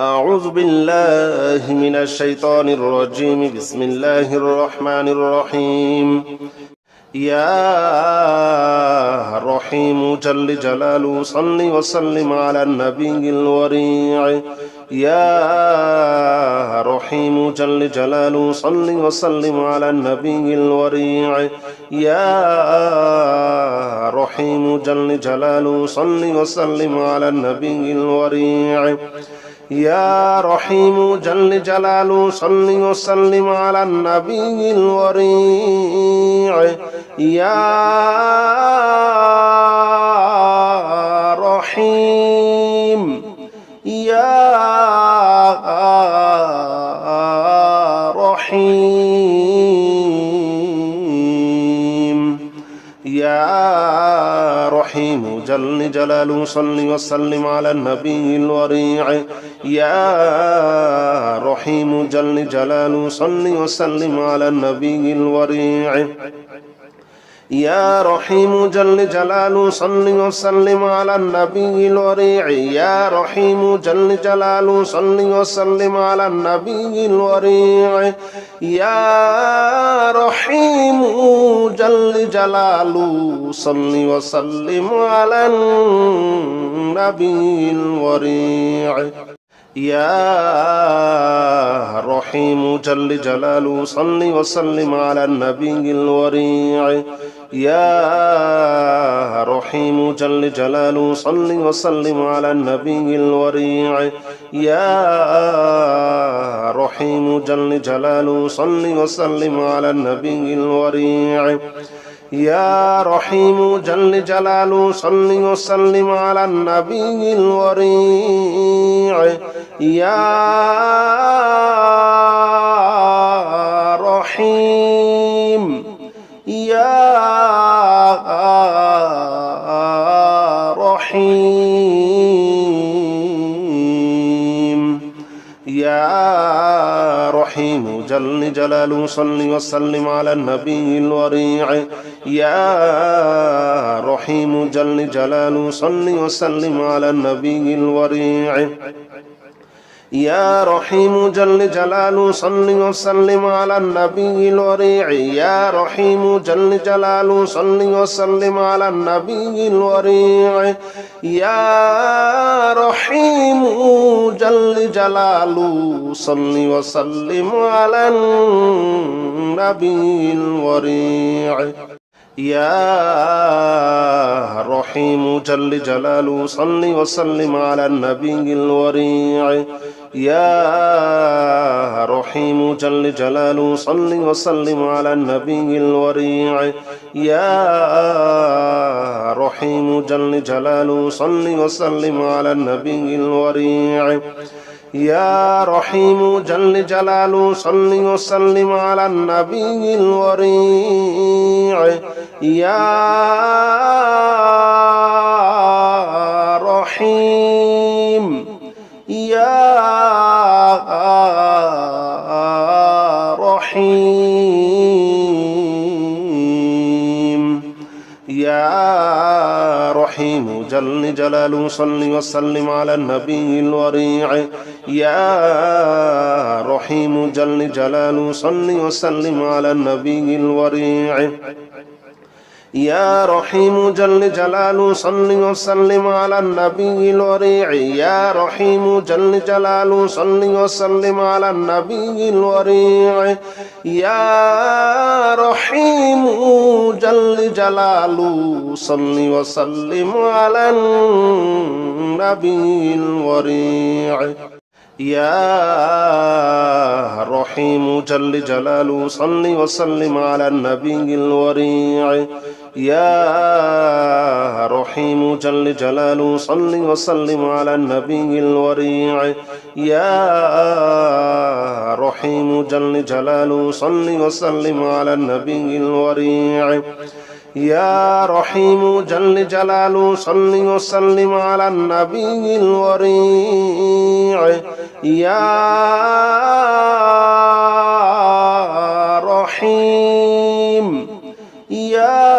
أعوذ بالله من الشيطان الرجيم. بسم الله الرحمن الرحيم. يا رحيم جل جلاله صل وسلم على النبي الوريع. يا رحيم جل جلاله صل وسلم على النبي الوريع. يا رحيم جل جلاله صل وسلم على النبي الوريع. يا رحيم جل جلاله صل وسلم على النبي الوريع. يا رحيم يا رحيم يا رحيم جل جلاله صل وسلم على النبي الوريع. يا رحيم جل جلاله صل وسلم على النبي الوريع. يا رحيم جل جلاله صل وسلم على النبي الوريع يا رحيم جل جلاله صل وسلم على النبي الوريع يا رحيم جل جلاله صل وسلم على النبي الوريع يا رحيم جل جلاله صل وسلم على النبي الوريع. يا رحيم جل جلاله صل وسلم على النبي الوريع. يا رحيم جل جلاله صل وسلم على النبي الوريع. يا رحيم جل جلاله صل وسلم على النبي الوريع. يا رحيم يا رحيم يا رحيم جل جلاله صل وسلم على النبي الوريع. يا رحيم جل جلاله صل وسلم على النبي الوريع. يا رحيم جل جلاله صل وسلم على النبي الوريع. يا رحيم جل جلاله صل وسلم على النبي الوريع. يا رحيم جل جلاله صل وسلم على النبي الوريع. يا رحيم جل جلاله صل وسلم على النبي الوريع. يا رحيم جل جلاله صل وسلم على النبي الوريع. يا رحيم جل جلاله صل وسلم على النبي الوريع. يا رحيم جل جلاله صل وسلم على النبي الوريع. يا رحيم يا جل جلاله صل وسلم على النبي الوريع. يا رحيم جل جلاله صل وسلم على النبي الوريع. يا رحيم جل جلاله صل وسلم على النبي الوريع. يا رحيم جل جلاله صل وسلم على النبي الوريع. يا رحيم جل جلاله صل وسلم على النبي الوريع. يا رحيم جل جلاله صل وسلم على النبي الوريع. يا رحيم جل جلاله صل وسلم على النبي الوريع. يا رحيم جل جلاله صل وسلم على النبي الوريع. يا رحيم جل جلاله صل وسلم على النبي الوريع. يا رحيم يا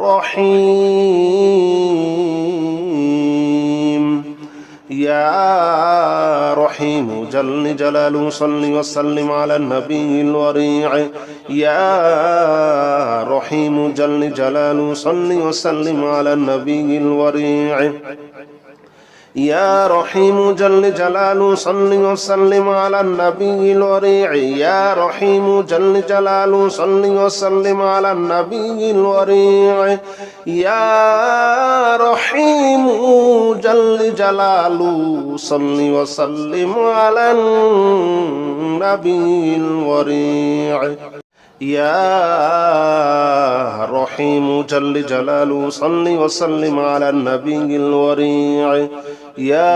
رحيم. يا رحيم جل جلاله صل وسلم على النبي الوريع. يا رحيم جل جلاله صل وسلم على النبي الوريع. يا رحيم جل جلاله صل وسلم على النبي الوريع. يا رحيم جل جلاله صل وسلم على النبي الوريع. يا رحيم جل جلاله صل وسلم على النبي الوريع. يا رحيم جل جلاله صل وسلم على النبي الوريع. يا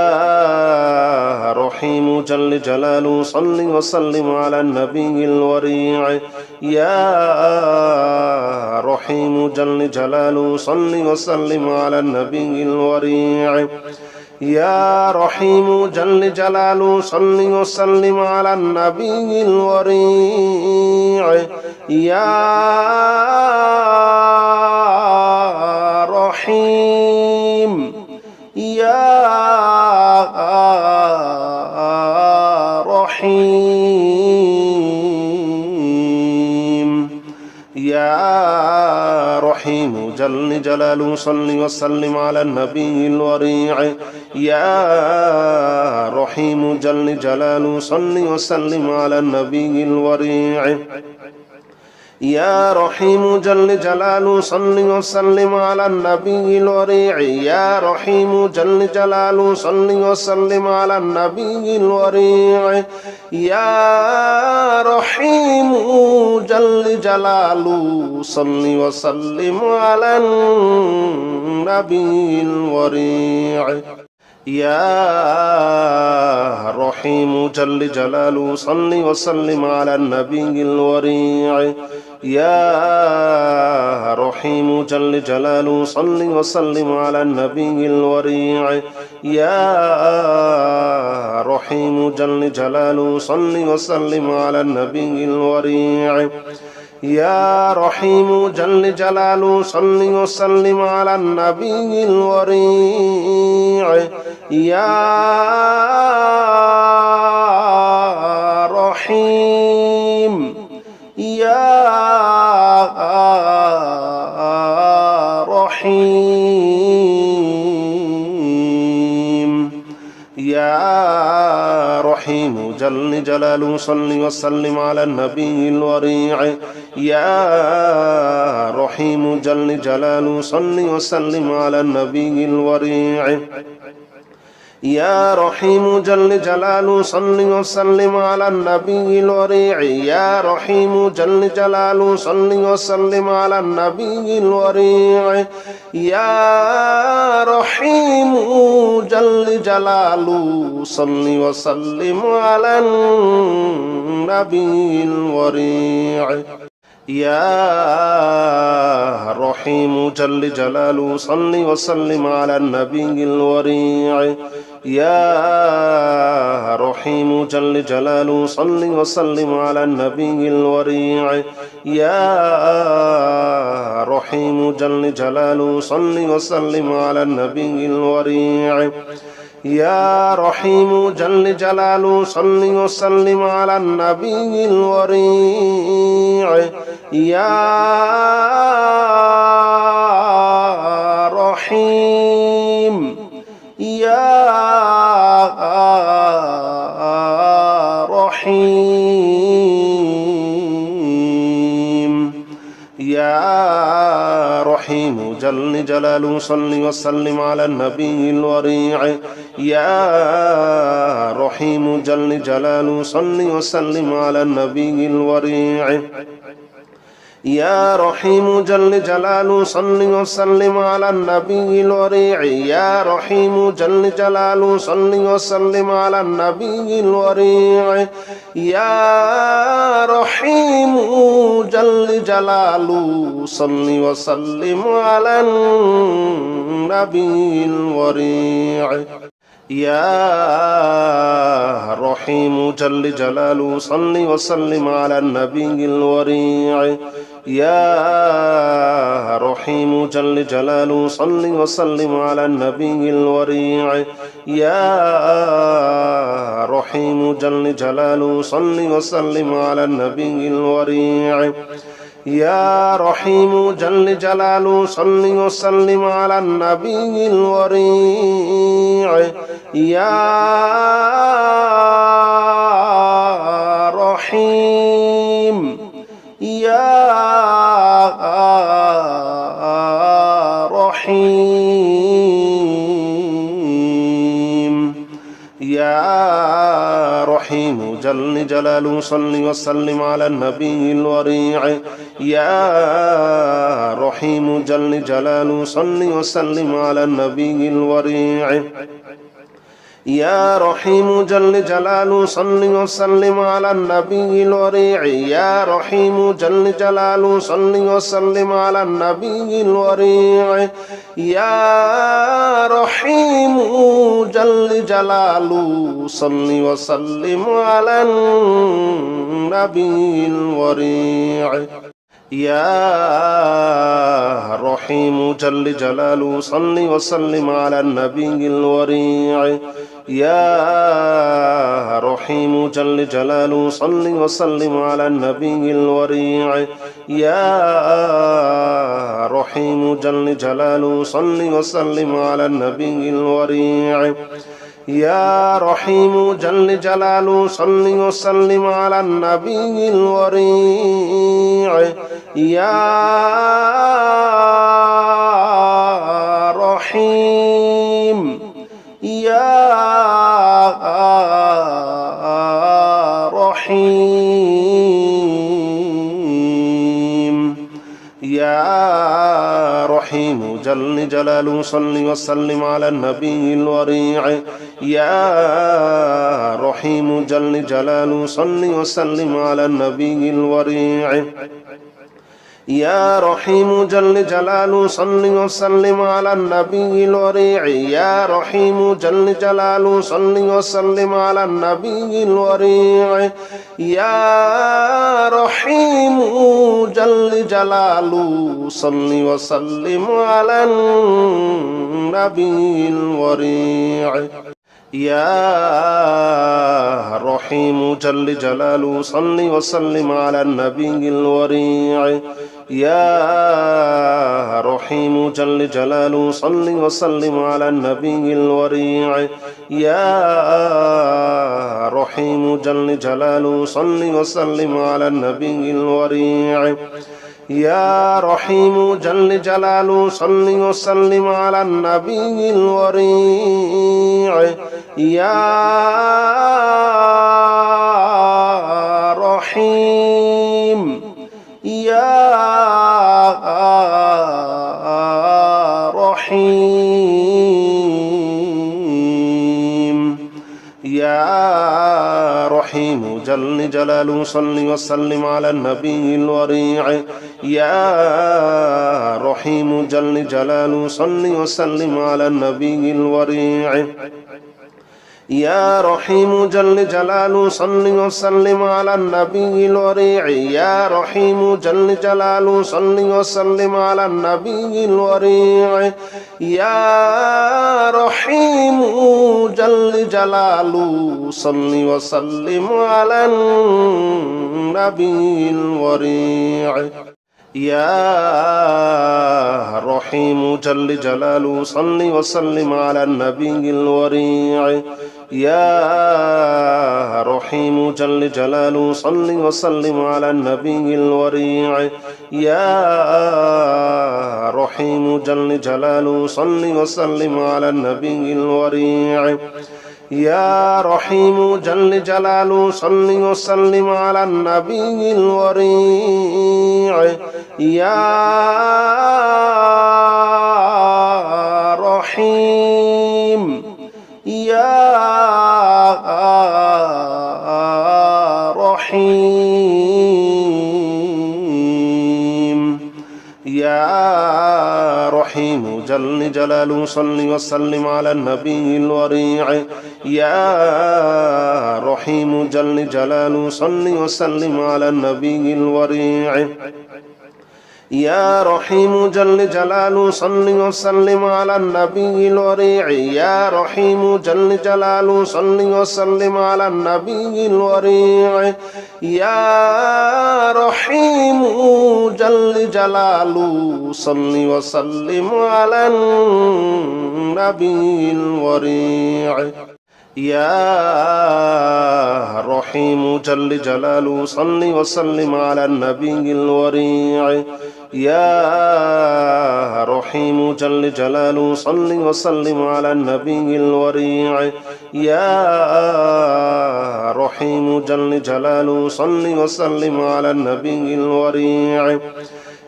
رحيم جل جلاله صل وسلم على النبي الوريع. يا رحيم جل جلاله صل وسلم على النبي الوريع. يا رحيم جل جلاله صل وسلم على النبي الوريع يا رحيم يا رحيم جل جلاله صل وسلم على النبي الوريع. يا رحيم جل جلاله صل وسلم على النبي الوريع. يا رحيم جل جلاله صل وسلم على النبي الوريع. يا رحيم جل جلاله صل وسلم على النبي الوريع. يا رحيم جل جلاله صل وسلم على النبي الوريع. يا رحيم جل جلاله صل وسلم على النبي الوريع. يا رحيم جل جلاله صل وسلم على النبي الوريع. يا رحيم جل جلاله صل وسلم على النبي الوريع. يا رحيم جل جلاله صل وسلم على النبي الوريع. يا رحيم يا رحيم. يا رحيم جل جلاله صل وسلم على النبي الوريع. يا رحيم جل جلاله صل وسلم على النبي الوريع. يا رحيم جل جلاله صل وسلم على النبي الوريع. يا رحيم جل جلاله صل وسلم على النبي الوريع. يا رحيم جل جلاله صل وسلم على النبي الوريع. يا رحيم جل جلاله صل وسلم على النبي الوريع. يا رحيم جل جلاله صل وسلم على النبي الوريع. يا رحيم جل جلاله صل وسلم على النبي الوريع. يا رحيم جل جلاله صل وسلم على النبي الوريع. يا رحيم يا رحيم. يا رحيم جل جلاله صل وسلم على النبي الوريع. يا رحيم جل جلاله صل وسلم على النبي الوريع. يا رحيم جل جلاله صل وسلم على النبي الوريع. يا رحيم جل جلاله صل وسلم على النبي الوريع. يا رحيم جل جلاله صل وسلم على النبي الوريع. يا رحيم جل جلاله صل وسلم على النبي الوريع. يا رحيم جل جلاله صل وسلم على النبي الوريع. يا رحيم جل جلاله صل وسلم على النبي الوريع. يا رحيم جل جلاله صل وسلم على النبي الوريع. يا رحيم يا رحيم. يا رحيم جل جلاله صل وسلم على النبي الوريع. يا رحيم جل جلاله صل وسلم على النبي الوريع. يا رحيم جل جلاله صل وسلم على النبي الوريع. يا رحيم جل جلاله صل وسلم على النبي الوريع. يا رحيم جل جلاله صل وسلم على النبي الوريع. يا رحيم جل جلاله صل وسلم على النبي الوريع. يا رحيم جل جلاله صل وسلم على النبي الوريع. يا رحيم جل جلاله صل وسلم على النبي الوريع. يا رحيم جل جلاله صل وسلم على النبي الوريع. يا رحيم يا رحيم يا جل جلاله صل وسلم على النبي الوريع. يا رحيم جل جلاله صل وسلم على النبي الوريع. يا رحيم جل جلاله صل وسلم على النبي الوريع يا رحيم جل جلاله صل وسلم على النبي الوريع يا رحيم جل جلاله صل وسلم على النبي الوريع يا رحيم جل جلاله صل وسلم على النبي الوريع. يا رحيم جل جلاله صل وسلم على النبي الوريع. يا رحيم جل جلاله صل وسلم على النبي الوريع. يا رحيم جل جلاله صل وسلم على النبي الوريع. يا رحيم يا رحيم. جل جلاله صل وسلم على النبي الوريع. يا رحيم جل جلاله صل وسلم على النبي الوريع. يا رحيم جل جلاله صل وسلم على النبي الوريع. يا رحيم جل جلاله صل وسلم على النبي الوريع. يا رحيم جل جلاله صل وسلم على النبي الوريع. يا رحيم جل جلاله صل وسلم على النبي الوريع. يا رحيم جل جلاله صل وسلم على النبي الوريع. يا رحيم جل جلاله صل وسلم على النبي الوريع. يا رحيم جل جلاله صل وسلم على النبي الوريع. يا رحيم يا رحيم. يا رحيم جل جلاله صل وسلم على النبي الوريع. يا رحيم جل جلاله صل وسلم على النبي الوريع. يا رحيم جل جلاله صل وسلم على النبي الوريع يا رحيم جل جلاله صل وسلم على النبي الوريع يا رحيم جل جلاله صل وسلم على النبي الوريع يا رحيم جل جلاله صل وسلم على النبي الوريع. يا رحيم جل جلاله صل وسلم على النبي الوريع. يا رحيم جل جلاله صل وسلم على النبي الوريع.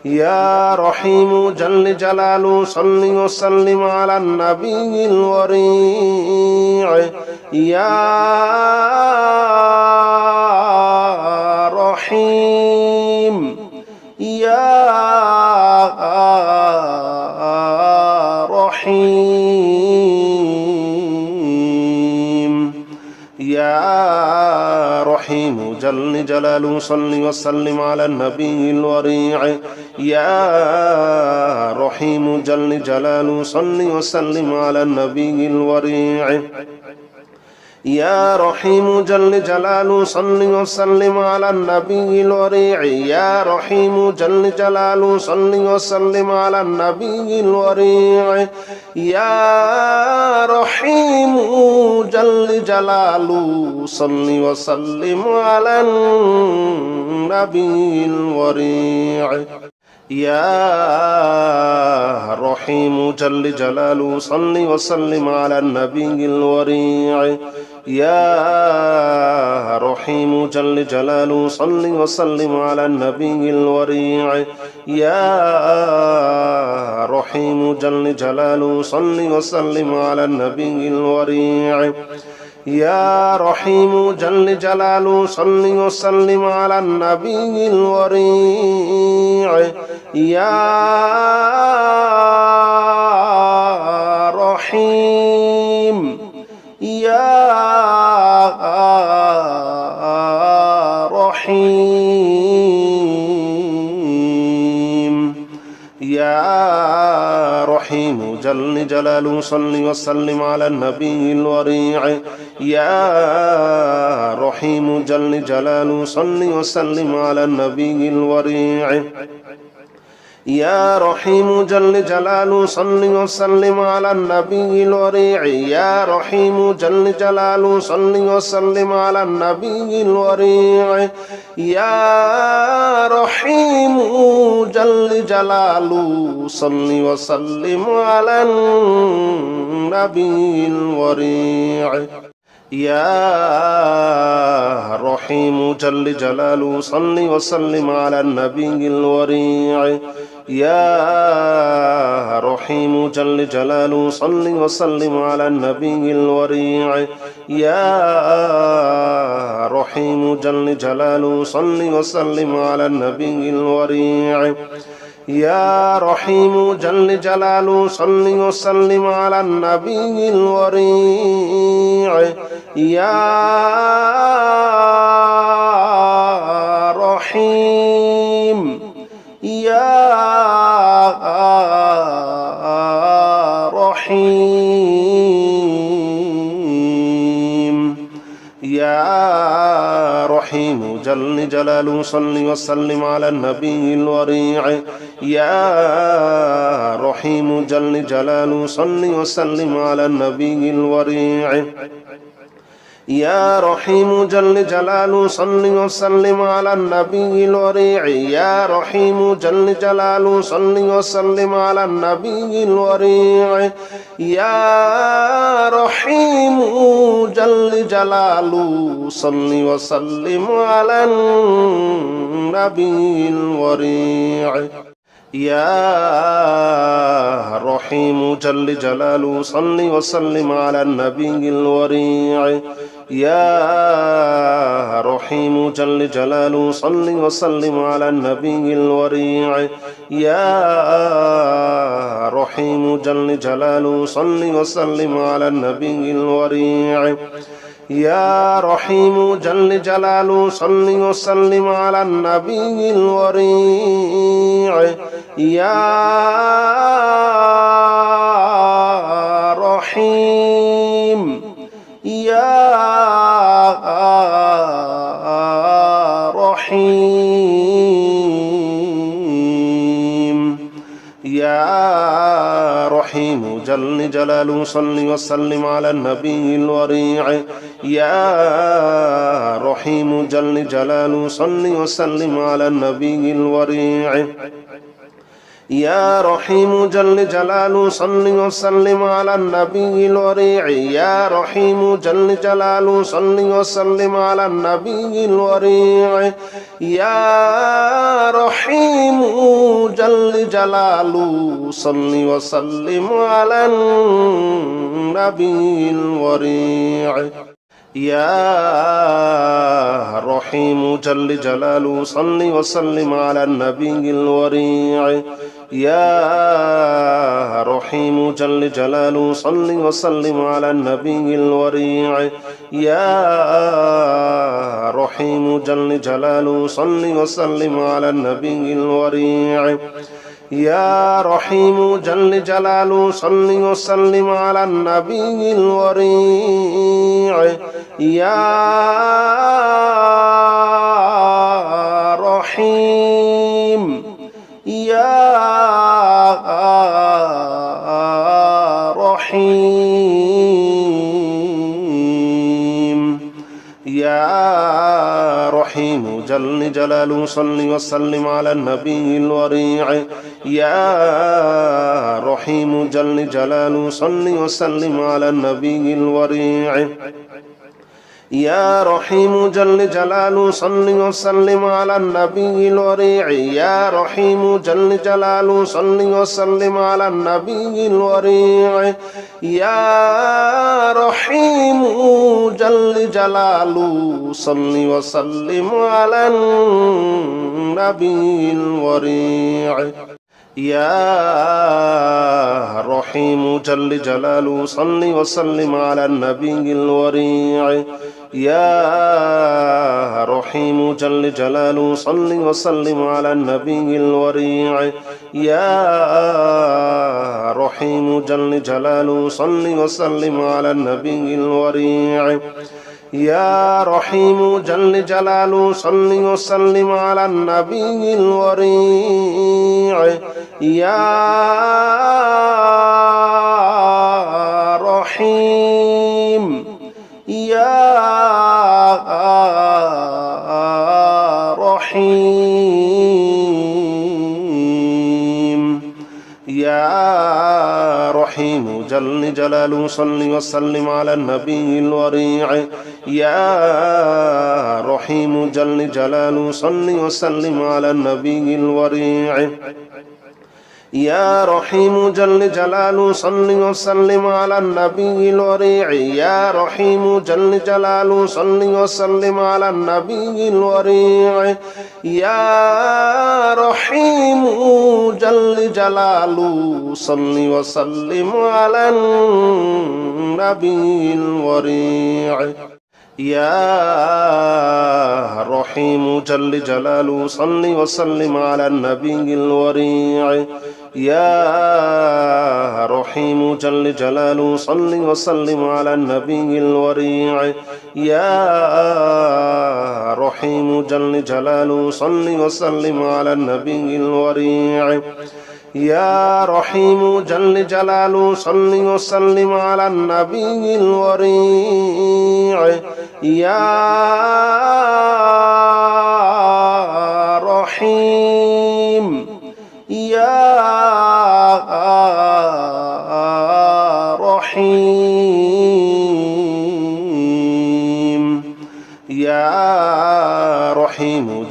يا رحيم جل جلاله صل وسلم على النبي الوريع. يا رحيم يا رحيم. يا رحيم جل جلاله صل وسلم على النبي الوريع. يا رحيم جل جلاله صل وسلم على النبي الوريع. يا رحيم جل جلاله صل وسلم على النبي الوريع. يا رحيم جل جلاله صل وسلم على النبي الوريع. يا رحيم جل جلاله صل وسلم على النبي الوريع. يا رحيم جل جلاله صل وسلم على النبي الوريع. يا رحيم جل جلاله صل وسلم على النبي الوريع. يا رحيم جل جلاله صل وسلم على النبي الوريع. يا رحيم جل جلاله صل وسلم على النبي الوريع. يا رحيم يا رحيم. يا رحيم جل جلاله صل وسلم على النبي الوريع. يا رحيم جل جلاله صل وسلم على النبي الوريع. يا رحيم جل جلاله صل وسلم على النبي الوريع. يا رحيم جل جلاله صل وسلم على النبي الوريع. يا رحيم جل جلاله صل وسلم على النبي الوريع. يا رحيم جل جلاله صل وسلم على النبي الوريع. يا رحيم جل جلاله صل وسلم على النبي الوريع. يا رحيم جل جلاله صل وسلم على النبي الوريع. يا رحيم جل جلاله صل وسلم على النبي الوريع. يا رحيم يا رحيم يا رحيم. جل جلاله صل وسلم على النبي الوريع. يا رحيم جل جلاله صل وسلم على النبي الوريع. يا رحيم جل جلاله صل وسلم على النبي الوريع يا رحيم جل جلاله صل وسلم على النبي الوريع يا رحيم جل جلاله صل وسلم على النبي الوريع يا رحيم جل جلاله صل وسلم على النبي الوريع. يا رحيم جل جلاله صل وسلم على النبي الوريع. يا رحيم جل جلاله صل وسلم على النبي الوريع. يا رحيم جل جلاله صل وسلم على النبي الوريع. يا رحيم يا رحيم يا رحيم جل جلاله صل وسلم على النبي الوريع. يا رحيم جل جلاله صل وسلم على النبي الوريع. يا رحيم جل جلاله صل وسلم على النبي الوريع يا رحيم جل جلاله صل وسلم على النبي الوريع يا رحيم جل جلاله صل وسلم على النبي الوريع يا رحيم جل جلاله صل وسلم على النبي الوريع. يا رحيم جل جلاله صل وسلم على النبي الوريع. يا رحيم جل جلاله صل وسلم على النبي الوريع. يا رحيم جل جلاله صل وسلم على النبي الوريع. يا رحيم يا رحيم يا رحيم جل جلاله صل وسلم على النبي الوريع. يا رحيم جل جلاله صل وسلم على النبي الوريع. يا رحيم جل جلاله صل وسلم على النبي الوريع. يا رحيم جل جلاله صل وسلم على النبي الوريع. يا رحيم جل جلاله صل وسلم على النبي الوريع. يا رحيم جل جلاله صل وسلم على النبي الوريع. يا رحيم جل جلاله صل وسلم على النبي الوريع. يا رحيم جل جلاله صل وسلم على النبي الوريع. يا رحيم جل جلاله صل وسلم على النبي الوريع. يا رحيم يا رحيم. يا رحيم جل جلاله صل وسلم على النبي الوريع. يا رحيم جل جلاله صل وسلم على النبي الوريع. يا رحيم جل جلاله صل وسلم على النبي الوريع. يا رحيم جل جلاله صل وسلم على النبي الوريع. يا رحيم جل جلاله صل وسلم على النبي الوريع. يا رحيم جل جلاله صل وسلم على النبي الوريع. يا رحيم جل جلاله صل وسلم على النبي الوريع. يا رحيم جل جلاله صل وسلم على النبي الوريع. يا رحيم جل جلاله صل وسلم على النبي الوريع. يا رحيم يا رحيم.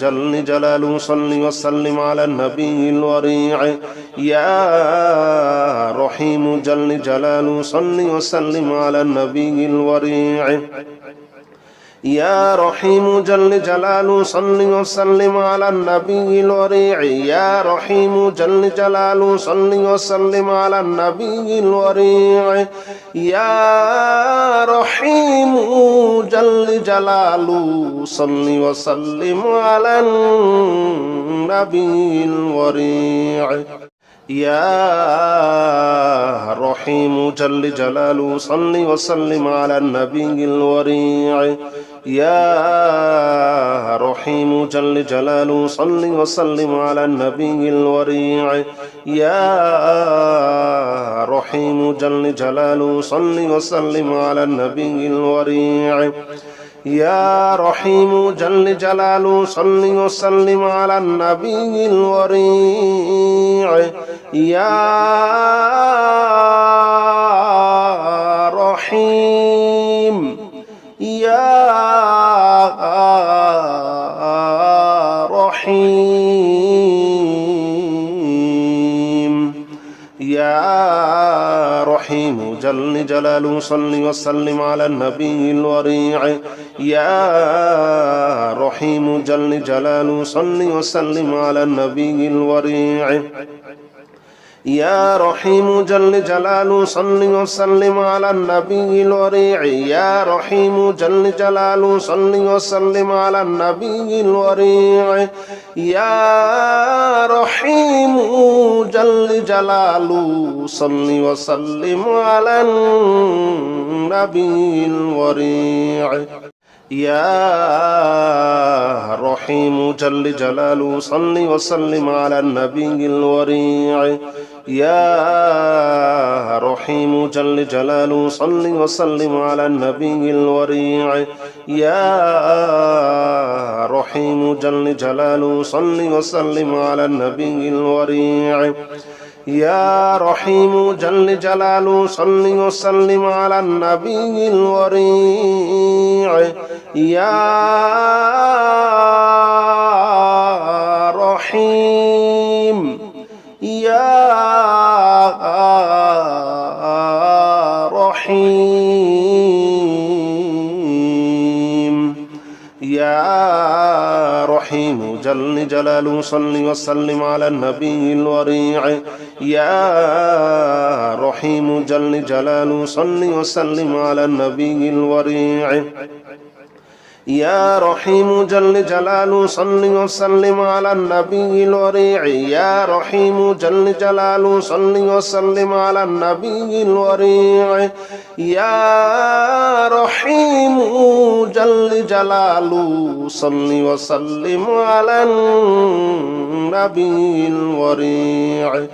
جل جلاله صل وسلم على النبي الوريع. يا رحيم جل جلاله صل وسلم على النبي الوريع. يا رحيم جل جلاله صل وسلم على النبي الوريع يا رحيم جل جلاله صل وسلم على النبي الوريع يا رحيم جل جلاله صل وسلم على النبي الوريع يا رحيم جل جلاله صل وسلم على النبي الوريع. يا رحيم جل جلاله صل وسلم على النبي الوريع. يا رحيم جل جلاله صل وسلم على النبي الوريع. يا رحيم جل جلاله صل وسلم على النبي الوريع. يا رحيم يا رحيم يا جل جلاله صل وسلم على النبي الوريع. يا رحيم جل جلاله صل وسلم على النبي الوريع. يا رحيم جل جلاله صل وسلم على النبي الوريع. يا رحيم جل جلاله صل وسلم على النبي الوريع. يا رحيم جل جلاله صل وسلم على النبي الوريع. يا رحيم جل جلاله صل وسلم على النبي الوريع. يا رحيم جل جلاله صل وسلم على النبي الوريع. يا رحيم جل جلاله صل وسلم على النبي الوريع. يا رحيم جل جلاله صل وسلم على النبي الوريع. يا جلاله صل وسلم على النبي الوريع. يا رحيم جل جلاله صل وسلم على النبي الوريع. يا رحيم جل جلاله صل وسلم على النبي الوريع يا رحيم جل جلاله صل وسلم على النبي الوريع يا رحيم جل جلاله صل وسلم على النبي الوريع